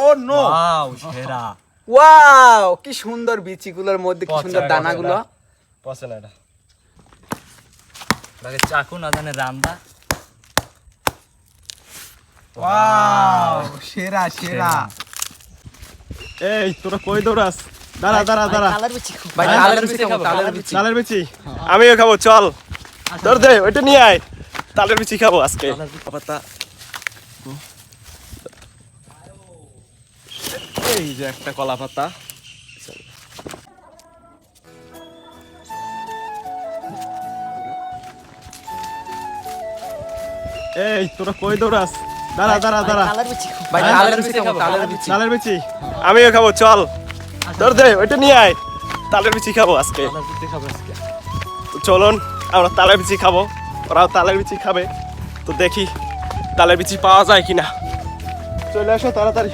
ও no wow সেরা। Wow কি সুন্দর বিচিগুলোর মধ্যে কি সুন্দর দানাগুলো। না এটা লাগে চাকু না জানে রান্দা। ওয়াও সেরা সেরা। এই তোরা কই দৌড়াস? দাঁড়া দাঁড়া দাঁড়া। ভাই তালের বিচি তালের আমিও খাব চল। তোর দে ওইটা নিয়ে আয়। তালের বিচি খাব আজকে। এই যে একটা কলা পাতা এই তোরা কই দৌড়াস? দাঁড়া দাঁড়া দাঁড়া। তালের বিচি আমিও খাব চল। তোর দে ওইটা নিয়ে আয়। তালের বিচি খাব আজকে। তো চলুন আমরা তালের বিচি খাব। ওরাও তালের বিচি খাবে। তো দেখি তালের বিচি পাওয়া যায় কিনা। চলে আসো তাড়াতাড়ি।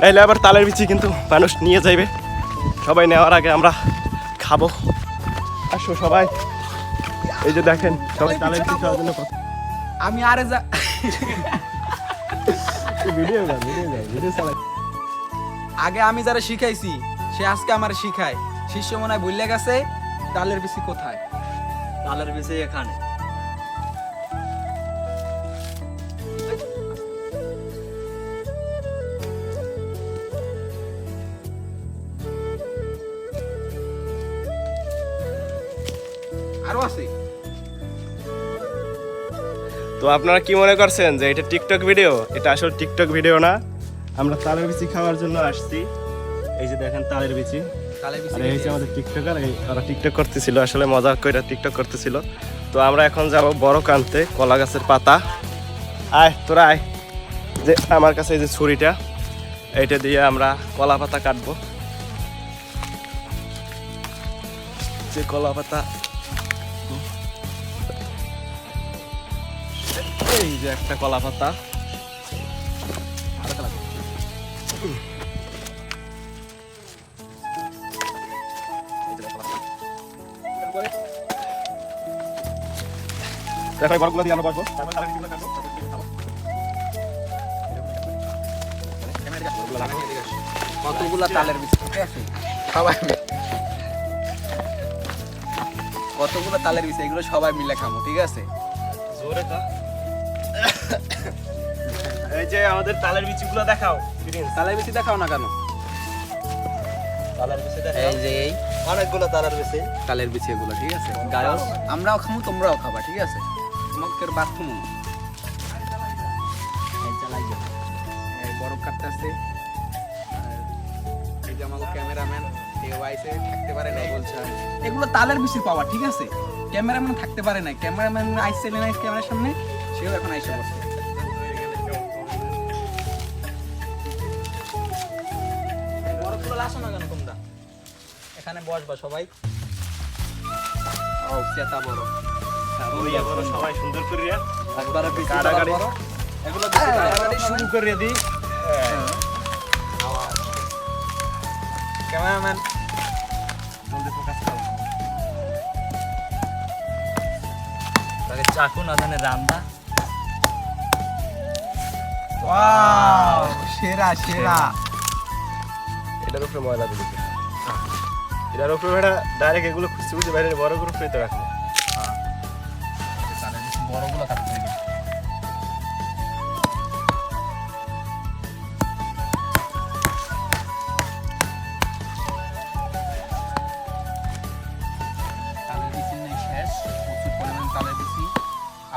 নাইলে আবার তালের বিচি কিন্তু মানুষ নিয়ে যাইবে। সবাই নেওয়ার আগে আমরা খাব। আসো সবাই। এই যে দেখেন সবাই তালের বিচি খাওয়ার জন্য আমি আরে যা ভিডিও গান ভিডিও গান ভিডিও চালাই। আগে আমি যারা শিখাইছি সে আজকে আমার শিখায়। শিষ্য মনে হয় ভুলে গেছে তালের বিচি কোথায়? তালের বেশি এখানে। আরও আছে। তো আপনারা কি মনে করছেন যে এটা টিকটক ভিডিও? এটা আসলে টিকটক ভিডিও না? আমরা তালের বিচি খাওয়ার জন্য আসছি। এই যে দেখেন তালের বিচি। আর এই আমাদের টিকটকার এই ওরা টিকটক করতেছিল আসলে মজা করে টিকটক করতেছিল। তো আমরা এখন যাব বড় কানতে কলা গাছের পাতা। আয় তোরা আয়। যে আমার কাছে এই যে ছুরিটা এইটা দিয়ে আমরা কলা পাতা কাটবো। যে কলা পাতা এই যে একটা কলা পাতা। দেখো এই দিয়ে আমরা বসবো। কতগুলা তালের আছে। সবাই কতগুলো তালের বিচি এগুলো সবাই মিলে খাব ঠিক আছে? জোরে। এই যে আমাদের তালের বিচিগুলো দেখাও। তালের বিচি দেখাও না কেন? তালের বিচি এই যে এই। অনেকগুলো তালের বিচি। তালের বিচি এগুলো ঠিক আছে? গায়স আমরাও খামু তোমরাও খাবা ঠিক আছে? তোমাকে বাথরুম এই বরফ কাটতেছে। এই যে আমাকে ক্যামেরাম্যান থাকতে পারে না বলছে এগুলো তালের বিচি পাওয়া ঠিক আছে? ক্যামেরাম্যান থাকতে পারে না ক্যামেরাম্যান আইসে ক্যামেরার সামনে? সেও এখন আইসে বসে বরফগুলো আসো না কেন তোমরা? এখানে বসবা সবাই। ও চেতা বড় সবাই সুন্দর করে একবারে বেশি এগুলো শুরু করে দিই। ক্যামেরাম্যান জলদি ফোকাস করো। লাগে চাকু না জানে রান্দা ওয়াও সেরা সেরা। এটার উপরে ময়লা দিতে এটার উপরে বেটা ডাইরেক্ট এগুলো খুঁজতে খুঁজতে বাইরে বড় গ্রুপ পেতে রাখব বড়গুলো কাটতে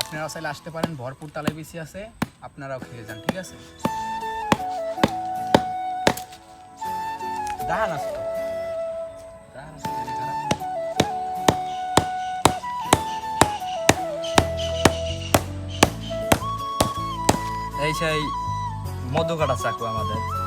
আপনারাও চাইলে আসতে পারেন ভরপুর তালের বিচি আছে। আপনারাও খেয়ে যান ঠিক আছে? দাহান। এই সেই মধু কাটা চাকু আমাদের।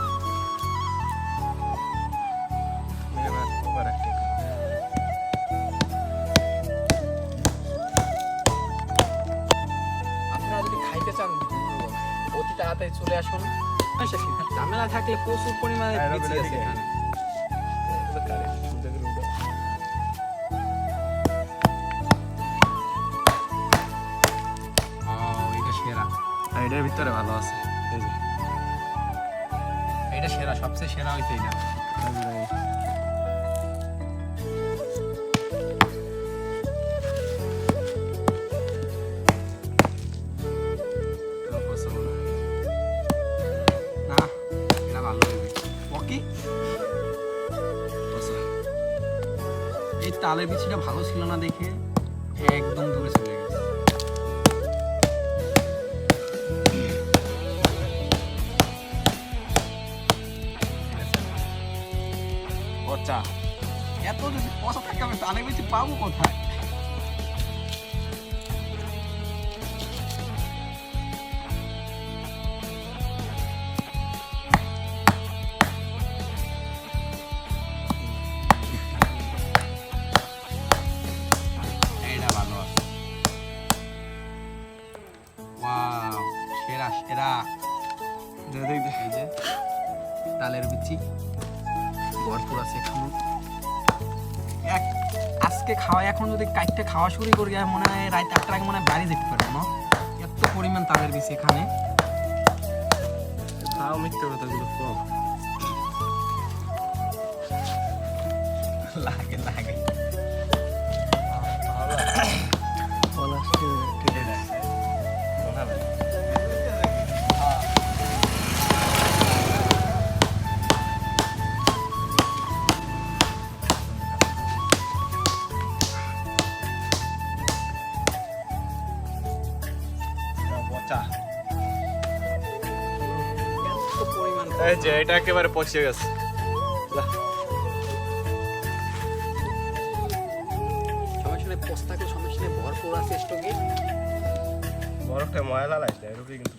তাড়াতাড়ি চলে আসুন। ঝামেলা থাকলে প্রচুর পরিমাণে হ্যাঁ, আছে এখানে। ও, এটা সেরা। এটার ভিতরে ভালো আছে। এই যে। এটা সেরা সবচেয়ে সেরা হইছে এটা। তালের বিচিটা ভালো ছিল না দেখে একদম দূরে চলে গেছে। এত যদি পয়সা থাকে, আমি তালের বিচি পাবো কোথায়? আজকে খাওয়া এখন যদি কাইটটা খাওয়া শুরু করি মনে হয় রাত আটটার আগে মনে হয় বাড়ি যেতে পারব না এত পরিমাণ তাদের বেশি এখানে। খাও মিথ্যে কথাগুলো কম লাগে লাগে। এই যে এটা একেবারে পচে গেছে। বরফটা ময়লা লাগছে এরকম কিন্তু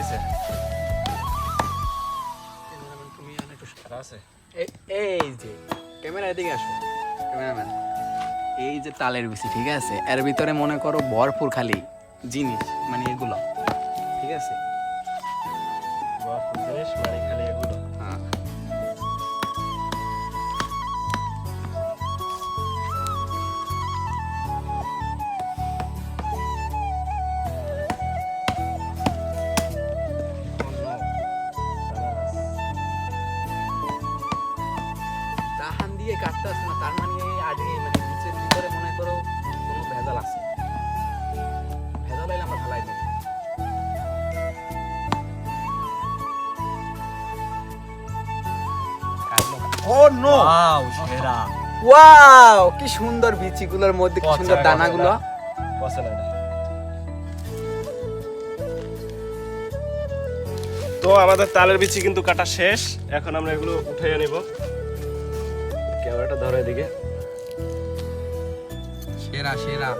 হয়েছে তুমি একটু আছে এই যে ক্যামেরা এদিকে আসো। ক্যামেরাম্যান এই যে তালের বিচি ঠিক আছে? এর ভিতরে মনে করো ভরপুর খালি জিনিস মানে এগুলো ঠিক আছে? ভরপুর জিনিস মানে খালি ও নো ওয়াও সেরা। ওয়াও কি সুন্দর বিচিগুলোর মধ্যে কি সুন্দর দানাগুলো। এটা। তো আমাদের তালের বিচি কিন্তু কাটা শেষ। এখন আমরা এগুলো উঠে নিব। ক্যামেরাটা ধরে এদিকে। সেরা সেরা।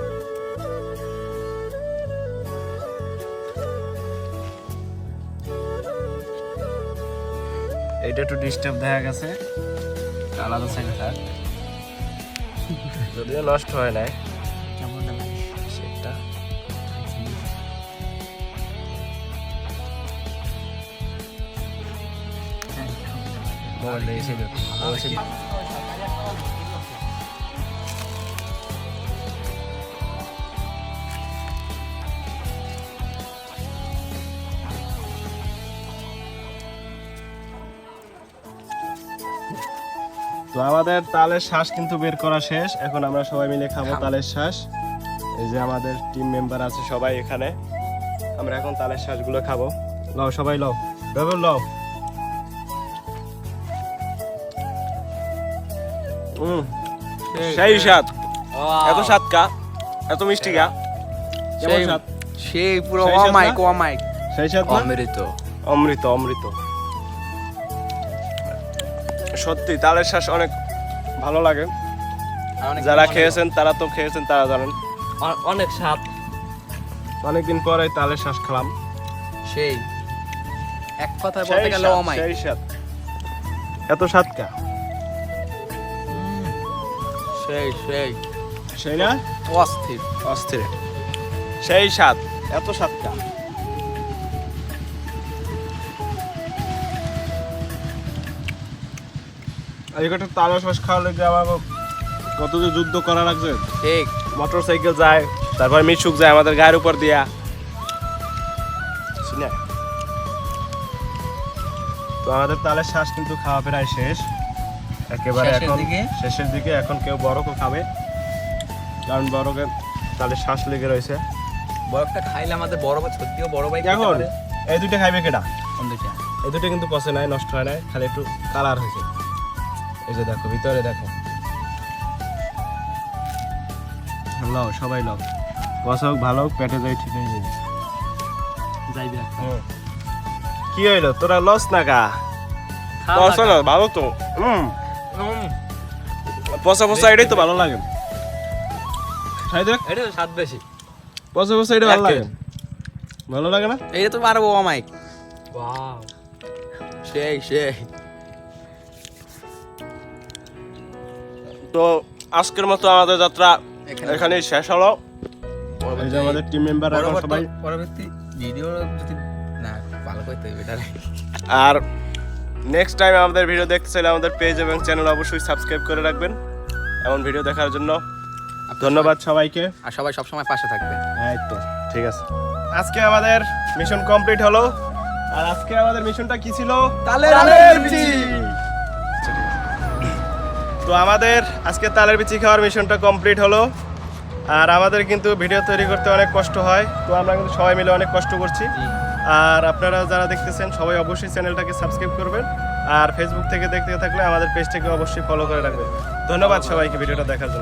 এইটা একটু ডিস্টার্ব দেখা গেছে। আলাদা সাইডে থাক যদিও নষ্ট হয় নাই। কেমন সেটা। মোবাইল দিয়ে এসে আমাদের তালের শ্বাস কিন্তু বের করা শেষ। এখন আমরা সবাই মিলে খাব তালের শ্বাস। এই যে আমাদের টিম মেম্বার আছে সবাই এখানে। আমরা এখন তালের শ্বাসগুলো খাব। লও সবাই লও। ডবল লও। সেই স্বাদ। এত স্বাদ কা? এত মিষ্টি কা? সেই পুরো অমাইক অমাইক সেই স্বাদ অমৃত। অমৃত অমৃত। সত্যি তালের শ্বাস অনেক ভালো লাগে। যারা খেয়েছেন তারা তো খেয়েছেন তারা জানেন। অনেক স্বাদ। অনেকদিন পরে তালের শ্বাস খেলাম। সেই। এক কথায় বলতে গেলে স্বাদ, অমাই সেই স্বাদ। এত স্বাদ কা? সেই সেই। সেই না? অস্থির। অস্থির। সেই স্বাদ এত স্বাদ কা? আজকে তালের শ্বাস খাওয়া লেগে আমার কত যে যুদ্ধ করা লাগছে। ঠিক। মোটর সাইকেল যায় তারপর মিশুক যায় আমাদের গায়ের উপর দিয়া। শুনে? তো আমাদের তালের শ্বাস কিন্তু খাওয়া প্রায় শেষ। একেবারে এখন? শেষের দিকে এখন কেউ বরফও খাবে। কারণ বরফে তালের শ্বাস লেগে রয়েছে। বরফটা খাইলে আমাদের বড় ভাই সত্যিও বড় ভাই এখন এই দুইটা খাইবে কেডা? দুইটা? এই দুটো কিন্তু পচে নাই নষ্ট হয় নাই খালি একটু কালার হয়েছে। এই যে দেখো ভিতরে দেখো। লও সবাই লও। হোক ভালো হোক পেটে যাই ঠিক হয়ে যাবে। যাইবে। কি হইল? তোরা লস না কা খাওয়া পচা না ভালো তো। হুম। উম, পচা পচা এটাই তো ভালো লাগে। খাই দেখ এটা তো স্বাদ বেশি। পচা পচা এটা ভালো লাগে। ভালো লাগে না? এইটা তো পারব অমাই ওয়াও সেই সেই। তো আজকের মতো আমাদের যাত্রা এখানে- এখানেই শেষ হলো। আমাদের টিম মেম্বার এখন সবাই পরবর্তী ভিডিও যদি না ভালো করতে হবে আর নেক্সট টাইম আমাদের ভিডিও দেখতে চাইলে আমাদের পেজ এবং চ্যানেল অবশ্যই সাবস্ক্রাইব করে রাখবেন। এমন ভিডিও দেখার জন্য ধন্যবাদ সবাইকে। আর সবাই সবসময় পাশে থাকবে। এই তো ঠিক আছে। আজকে আমাদের মিশন কমপ্লিট হলো। আর আজকে আমাদের মিশনটা কি ছিল? তালের বিচি। তো আমাদের আজকে তালের বিচি খাওয়ার মিশনটা কমপ্লিট হলো। আর আমাদের কিন্তু ভিডিও তৈরি করতে অনেক কষ্ট হয় তো আমরা কিন্তু সবাই মিলে অনেক কষ্ট করছি। আর আপনারা যারা দেখতেছেন সবাই অবশ্যই চ্যানেলটাকে সাবস্ক্রাইব করবেন। আর ফেসবুক থেকে দেখতে থাকলে আমাদের পেজটাকে অবশ্যই ফলো করে রাখবেন। ধন্যবাদ সবাইকে ভিডিওটা দেখার জন্য।